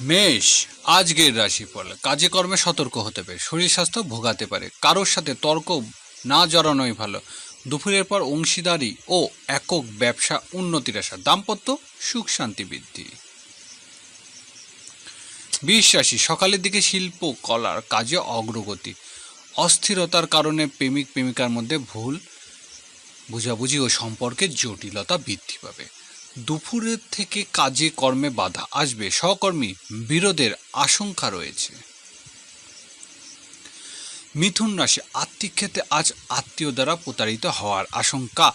মেষ, আজকের রাশিফল। কাজে কর্মে সতর্ক হতে পারে, শরীর স্বাস্থ্য ভোগাতে পারে, কারোর সাথে তর্ক না জড়ানোই ভালো। দুপুরের পর অংশীদারি ও একক ব্যবসা উন্নতির আশা, দাম্পত্য সুখ শান্তি বৃদ্ধি। বিশ রাশি, সকালের দিকে শিল্প, কলার কাজে অগ্রগতি। অস্থিরতার কারণে প্রেমিক প্রেমিকার মধ্যে ভুল, বুঝাবুঝি ও সম্পর্কের জটিলতা বৃদ্ধি পাবে। দুপুরের থেকে কাজে কর্মে বাধা আসবে। সহকর্মী বিরোধের আশঙ্কা রয়েছে। মিথুন রাশি আর্থিক ক্ষেত্রে আজ আত্মীয় দ্বারা প্রতারিত হওয়ার আশঙ্কা।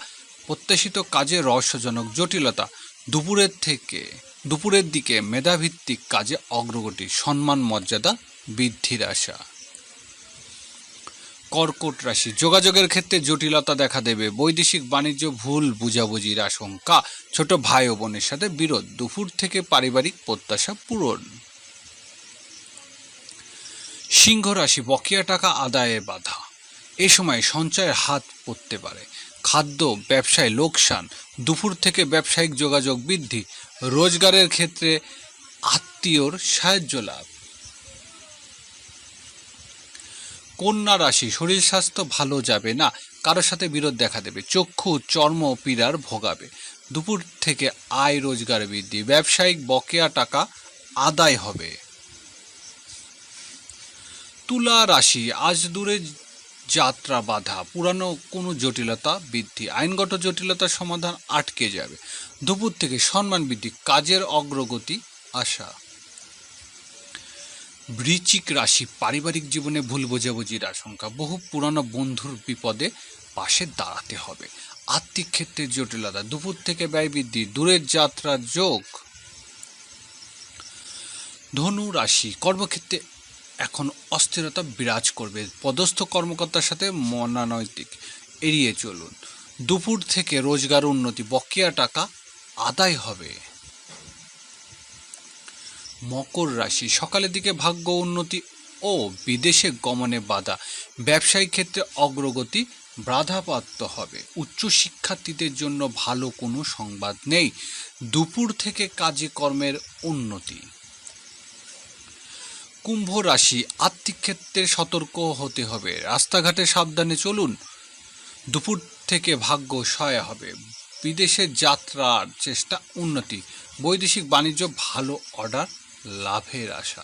প্রত্যাশিত কাজে রহস্যজনক জটিলতা। দুপুরের থেকে, দুপুরের দিকে মেধাভিত্তিক কাজে অগ্রগতি, সম্মান, মর্যাদা, বৃদ্ধির আশা। কর্কট রাশি। যোগাযোগের ক্ষেত্রে জটিলতা দেখা দেবে। বৈদেশিক বাণিজ্য ভুল বুঝাবুঝির আশঙ্কা। ছোট ভাই ও বোনের সাথে বিরোধ। দুপুর থেকে পারিবারিক প্রত্যাশা পূরণ। সিংহ রাশি, বকেয়া টাকা আদায়ে বাধা। এ সময় সঞ্চয়ের হাত পড়তে পারে। খাদ্য, ব্যবসায় লোকসান। দুপুর থেকে ব্যবসায়িক যোগাযোগ বৃদ্ধি। রোজগারের ক্ষেত্রে আত্মীয়র সাহায্য লাভ। কন্যা রাশি, শরীর স্বাস্থ্য ভালো যাবে না, কারোর সাথে বিরোধ দেখা দেবে, চক্ষু চর্ম পীড়ার ভোগাবে। দুপুর থেকে আয় রোজগার বৃদ্ধি, ব্যবসায়িক বকেয়া টাকা আদায় হবে। তুলা রাশি, আজ দূরে যাত্রা বাধা, পুরানো কোনো জটিলতা বৃদ্ধি, আইনগত জটিলতার সমাধান আটকে যাবে। দুপুর থেকে সম্মান বৃদ্ধি, কাজের অগ্রগতি, আশা। বৃচিক রাশি পারিবারিক জীবনে ভুল বোঝাবুঝির আশঙ্কা। বহু পুরানো বন্ধুর বিপদে পাশে দাঁড়াতে হবে। আর্থিক ক্ষেত্রে জটিলতা, দুপুর থেকে ব্যয় বৃদ্ধি, দূরের যাত্রার যোগ। ধনু রাশি কর্মক্ষেত্রে এখন অস্থিরতা বিরাজ করবে। পদস্থ কর্মকর্তার সাথে মনানৈতিক। এড়িয়ে চলুন। দুপুর থেকে রোজগার উন্নতি, বকেয়া টাকা আদায় হবে। মকর রাশি। সকালের দিকে ভাগ্য উন্নতি ও বিদেশে গমনে বাধা। ব্যবসায়িক ক্ষেত্রে অগ্রগতি বাধাপ্রাপ্ত হবে। উচ্চ শিক্ষার্থীদের জন্য ভালো কোনো সংবাদ নেই। দুপুর থেকে কাজে কর্মের উন্নতি। কুম্ভ রাশি, আর্থিক ক্ষেত্রে সতর্ক হতে হবে। রাস্তাঘাটে সাবধানে চলুন। দুপুর থেকে ভাগ্য সহায় হবে। বিদেশে যাত্রার চেষ্টা উন্নতি। বৈদেশিক বাণিজ্য ভালো অর্ডার লাভের আশা।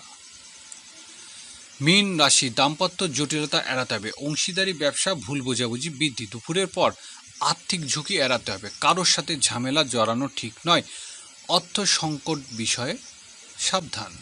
মীন রাশি দাম্পত্য জটিলতা এড়াতে হবে। অংশীদারি ব্যবসা, ভুল বোঝাবুঝি বৃদ্ধি। দুপুরের পর আর্থিক ঝুঁকি এড়াতে হবে। কারোর সাথে ঝামেলা জড়ানো ঠিক নয়। অর্থ সংকট বিষয়ে সাবধান।